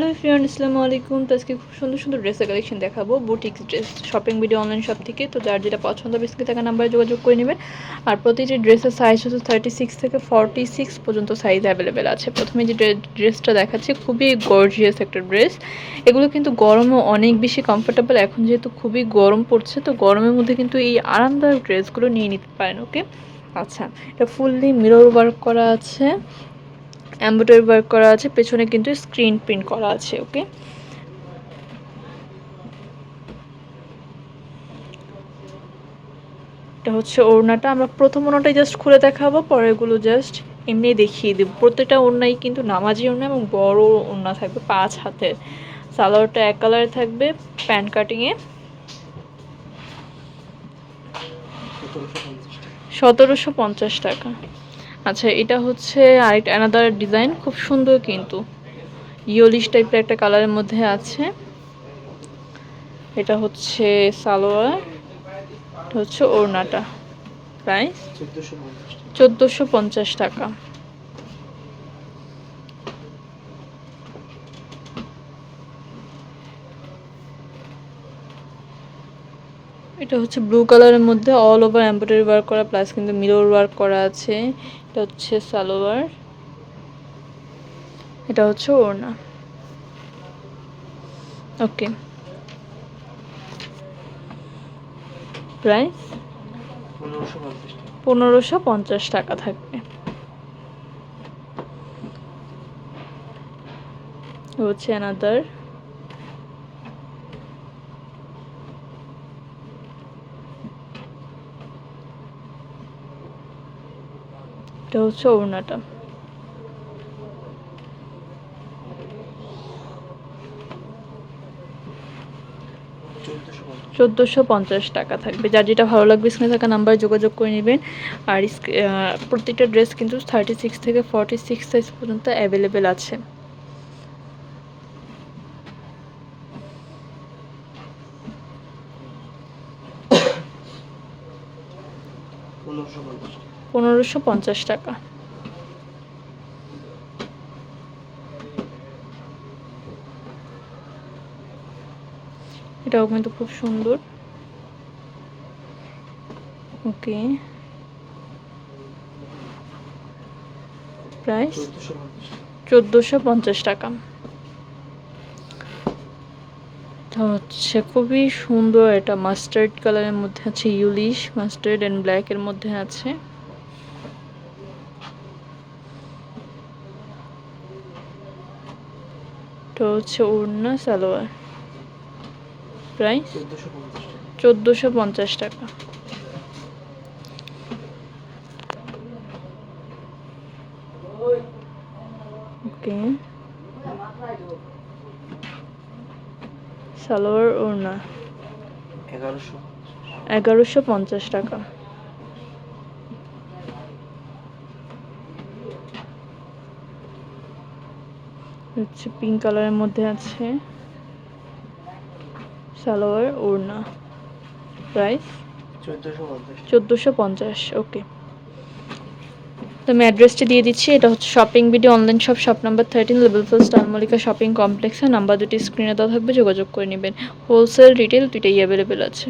Hello friend, আসসালামু আলাইকুম। তো আজকে খুব সুন্দর সুন্দর ড্রেসের কালেকশন দেখাবো। Boutique dress shopping video online shop থেকে। তো যার যেটা পছন্দ হবে বিস্কি থাকা নাম্বারে যোগাযোগ করে নেবেন। আর প্রতিটি ড্রেসের সাইজ হচ্ছে থার্টি সিক্স থেকে ফর্টি সিক্স পর্যন্ত সাইজ অ্যাভেলেবেল আছে। প্রথমে যে ড্রেসটা দেখাচ্ছে, খুবই গর্জিয়াস একটা ড্রেস। এগুলো কিন্তু গরমও অনেক বেশি কমফোর্টেবল এখন যেহেতু খুবই গরম পড়ছে, তো গরমের মধ্যে কিন্তু এই আরামদায়ক ড্রেসগুলো নিয়ে নিতে পারেন ওকে আচ্ছা এটা ফুললি মিরর ওয়ার্ক করা আছে। এম্ব্রয়ডারি ওয়ার্ক করা আছে, পেছনে কিন্তু স্ক্রিন প্রিন্ট করা আছে, ওকে? এটা হচ্ছে ওড়নাটা, আমরা প্রথম ওড়নাটাই জাস্ট খুলে দেখাবো পরেরগুলো জাস্ট এমনি দেখিয়ে দেবো। প্রত্যেকটা ওড়নাই কিন্তু নামাজি ওড়না এবং বড় ওড়না থাকবে পাঁচ হাতের। সালোয়ারটা এক কালারে থাকবে, প্যান্ট কাটিংয়ে সতেরোশো পঞ্চাশ টাকা। আচ্ছা এটা হচ্ছে আরেকটা অ্যানাদার ডিজাইন খুব সুন্দর কিন্তু। ইয়োলিশ টাইপের একটা কালারের মধ্যে আছে। এটা হচ্ছে সালোয়ার এটা হচ্ছে ওড়নাটা। প্রাইস চোদ্দোশো পঞ্চাশ টাকা। এটা হচ্ছে ব্লু কালারের মধ্যে অল ওভার এমব্রয়ডারি ওয়ার্ক করা প্লাস কিন্তু মিরর ওয়ার্ক করা আছে। এটা হচ্ছে সালোয়ার। এটা হচ্ছে ওড়না। ওকে প্রাইস পনেরোশো পঞ্চাশ টাকা থাকবে। হচ্ছে অ্যানাদার এটা হচ্ছে ওড়নাটা। চোদ্দোশো পঞ্চাশ টাকা থাকবে। যার যেটা ভালো লাগবে, স্ক্রিনে থাকা নাম্বারে যোগাযোগ করে নেবেন। আর প্রত্যেকটা ড্রেস কিন্তু থার্টি সিক্স থেকে ফর্টি সিক্স সাইজ পর্যন্ত অ্যাভেলেবেল আছে। পনেরোশো পঞ্চাশ। টাকা। এটাও কিন্তু খুব সুন্দর। ওকে। প্রাইস? চোদ্দোশো পঞ্চাশ টাকা। হচ্ছে খুবই সুন্দর, এটা মাস্টার্ড কালারের মধ্যে আছে ইউলিশ, মাস্টার্ড অ্যান্ড ব্ল্যাকের মধ্যে আছে। এটা হচ্ছে ওড়না সালোয়ার। প্রাইস চোদ্দোশো পঞ্চাশ টাকা। ওকে। সালোয়ার ওড়না। এগারোশো পঞ্চাশ টাকা। হচ্ছে পিঙ্ক কালারের মধ্যে আছে সালোয়ার ওড়না প্রাইস চোদ্দোশো পঞ্চাশ। ওকে তো আমি অ্যাড্রেসটি দিয়ে দিচ্ছি এটা হচ্ছে shopping video online shop shop number thirteen level four স্টারমলিকা shopping কমপ্লেক্সে নাম্বার দুটি স্ক্রিনে দেওয়া থাকবে যোগাযোগ করে নেবেন। হোলসেল রিটেল দুইটাই অ্যাভেলেবেল আছে।